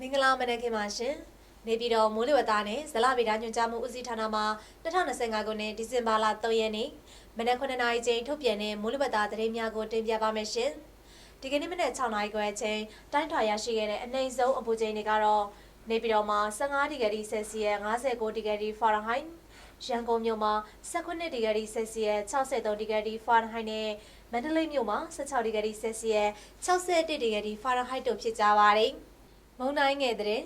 မင်္ဂလာမနက်ခင်းပါရှင်နေပြည်တော်မိုးလေဝသနဲ့ဇလဗေဒညွှန်ကြားမှုဦးစီးဌာနမှ2025ခုနှစ်ဒီဇင်ဘာလ3ရက်နေ့မနက်9:00နာရီချိန်ထုတ်ပြန်တဲ့မိုးလေဝသသတင်းများကိုတင်ပြပါမယ်ရှင်ဒီကနေ့မနက်6:00နာရီခွဲအချိန်တိုင်းထွာရရှိခဲ့တဲ့အနှိမ်ဆုံးအပူချိန်တွေကတော့နေပြည်တော်မှာ15ဒီဂရီဆယ်စီယပ်59ဒီဂရီဖာရင်ဟိုက်ရန်ကုန်မြို့မှာ18ဒီဂရီဆယ်စီယပ်63ဒီဂရီဖာရင်ဟိုက်နဲ့မန္တလေးမြို့မှာ16ဒီဂရီဆယ်စီယပ်61ဒီဂရီဖာရင်ဟိုက်တို့ဖြစ်ကြပါတယ်။ မုန်တိုင်းငယ်တဲ့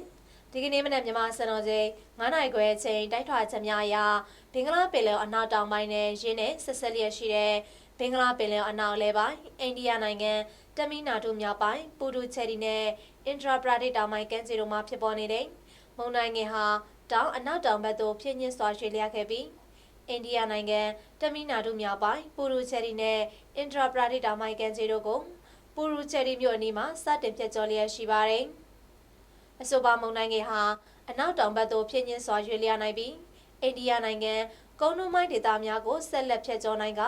ဒီကနေ့မနက်မြန်မာစံတော်ချိန်9နိုင်ခွဲအချိန်တိုက်ထွာချက်များအရဘင်္ဂလားပင်လယ်အနောက်တောင်ပိုင်းနဲ့ရင်းနဲ့ဆက်ဆက်လျက်ရှိတဲ့ဘင်္ဂလားပင်လယ်အနောက်လဲပိုင်းအိန္ဒိယနိုင်ငံတမီနာတူမြောက်ပိုင်းပူဒူချယ်ရီနဲ့အင်ဒရာပရာဒိတ်တောင်ပိုင်းကမ်းခြေတို့မှာဖြစ်ပေါ်နေတဲ့မုန်တိုင်းငယ်ဟာတောင်အနောက်တောင်ဘက်သို့ဖြည့်ညစ်စွာရွှေ့လျားခဲ့ပြီးအိန္ဒိယနိုင်ငံတမီနာတူမြောက်ပိုင်းပူရူချယ်ရီနဲ့အင်ဒရာပရာဒိတ်တောင်ပိုင်းကမ်းခြေတို့ကိုပူရူချယ်ရီမြို့အနီးမှာစတင်ပြတ်ကျော်လျက်ရှိပါတယ်။ အဆိုပါမုန်တိုင်းငယ်ဟာအနောက်တောင်ဘက်သို့ဖြည့်ညစ်စွာရွှေ့လျားနိုင်ပြီးအိန္ဒိယနိုင်ငံကုန်းတွင်းပိုင်းဒေသများကိုဆက်လက်ဖြတ်ကျော်နိုင်က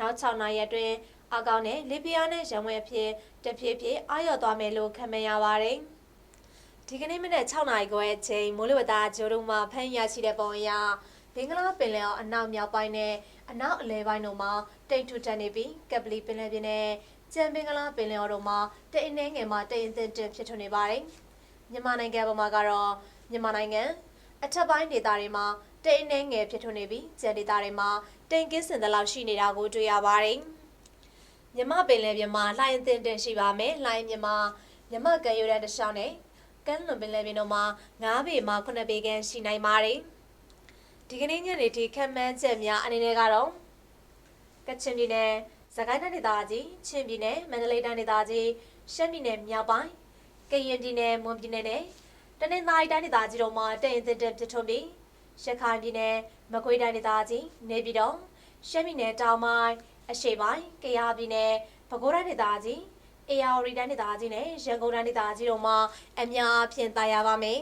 နောက်6နိုင်ရက်အတွင်းအကောင့်နဲ့လီဘီယာနဲ့ရန်ဝဲအဖြစ်တဖြည်းဖြည်းအာရုံသွားမယ်လို့ခန့်မှန်းရပါတယ်။ဒီကနေ့မနက်6နာရီခွဲအချိန်မိုးလေဝသဂျိုးတို့မှဖမ်းရရှိတဲ့ပုံအရဘင်္ဂလားပင်လယ်အော်အနောက်မြောက်ပိုင်းနဲ့အနောက်အလယ်ပိုင်းတို့မှာတိမ်ထူထန်နေပြီးကပလီပင်လယ်ပြင်နဲ့ကျန်ဘင်္ဂလားပင်လယ်အော်တို့မှာတိမ်အနှဲငယ်မှာတိမ်အသင့်တင်ဖြစ်ထွန်းနေပါတယ်။ မြန်မာနိုင်ငံပေါ်မှာကတော့မြန်မာနိုင်ငံအထက်ပိုင်းဒေသတွေမှာတိမ်အနှဲငယ်ဖြစ်ထွန်းနေပြီးကျန်ဒေသတွေမှာတိမ်ကင်းစင်သလောက်ရှိနေတာကိုတွေ့ရပါတယ်။မြမပင်လယ်ပြင်မှာလှိုင်းအသင့်တင်ရှိပါမယ်။လှိုင်းမြမမြမကံရိုးတန်းတစ်လျှောက်နဲ့ကမ်းလွန်ပင်လယ်ပြင်တို့မှာ9ပေမှ9ပေခန့်ရှိနိုင်ပါတယ်။ဒီကနေ့ညနေထိခံမှန်းချက်များအနေနဲ့ကတော့ကချင်ပြည်နယ်၊စကိုင်းတိုင်းဒေသကြီး၊ချင်းပြည်နယ်၊မန္တလေးတိုင်းဒေသကြီး၊ရှမ်းပြည်နယ်မြောက်ပိုင်း၊ ကရင်ပြည်နယ်၊မွန်ပြည်နယ်နဲ့တနင်္သာရီတိုင်းဒေသကြီးတို့မှာတရင်တင်တင်ပြထွန်းပြီးရခိုင်ပြည်နယ်၊မကွေးတိုင်းဒေသကြီး၊နေပြည်တော်၊ရှမ်းပြည်နယ်တောင်ပိုင်းအရှေ့ပိုင်း၊ကယားပြည်နယ်၊ပဲခူးတိုင်းဒေသကြီးအေယာဝတီတိုင်းဒေသကြီးနဲ့ရန်ကုန်တိုင်းဒေသကြီးတို့မှာအများအပြားတာယာပါမယ်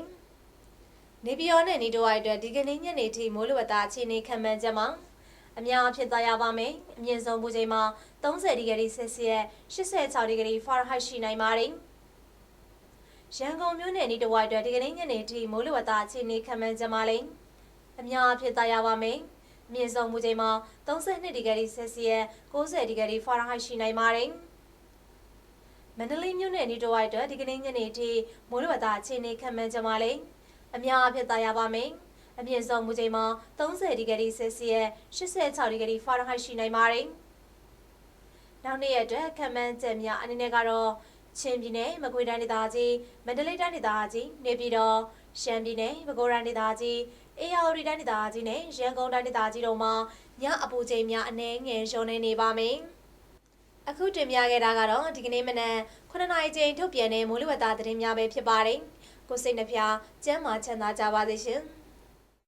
။နေပြည်တော်နဲ့နေတိုးဝိုက်အတွက်ဒီကနေ့ညနေထိမိုးလေဝသအခြေအနေခံမှန်းချက်မှာအများအပြားတာယာပါမယ်။အမြင့်ဆုံးပူချိန်မှာ30ဒီဂရီဆယ်စီယပ်86ဒီဂရီဖာရင်ဟိုက်ရှိနိုင်ပါတယ်။ ရန်ကုန်မြို့နယ်နေတိုးဝိုက်အတွက်ဒီကနေ့ညနေထိမိုးလေဝသအခြေအနေခံမှန်းချက်မှာလည်းအများအပြားတာယာပါမယ်။အမြင့်ဆုံးပူချိန်မှာ32ဒီဂရီဆယ်စီယပ်90ဒီဂရီဖာရင်ဟိုက်ရှိနိုင်ပါတယ်။မန္တလေးမြို့နယ်နေတိုးဝိုက်အတွက်ဒီကနေ့ညနေထိမိုးလေဝသအခြေအနေခံမှန်းကြမှာလေအများအပြားသာရပါမယ်အမြင့်ဆုံးမူချိန်မှာ30ဒီဂရီဆယ်စီယပ်86ဒီဂရီဖာရင်ဟိုက်ရှိနိုင်ပါတယ်နောက်နေ့ရက်အတွက်ခံမှန်းချက်များအနေနဲ့ကတော့ ချင်းပြည်နယ်မကွေးတိုင်းဒေသကြီးမန္တလေးတိုင်းဒေသကြီးနေပြည်တော်ရှမ်းပြည်နယ်ပဲခူးတိုင်းဒေသကြီးအေရဝတီတိုင်းဒေသကြီးနဲ့ရန်ကုန်တိုင်းဒေသကြီးတို့မှာညအပူချိန်များအနည်းငယ်လျော့နေနေပါမယ်။အခုတင်ပြခဲ့တာကတော့ဒီကနေ့မနက်9နာရီချိန်ထုတ်ပြန်တဲ့မိုးလေဝသသတင်းများပဲဖြစ်ပါတယ်။ကိုစိတ်နှဖျားကျမ်းမာချမ်းသာကြပါစေရှင်။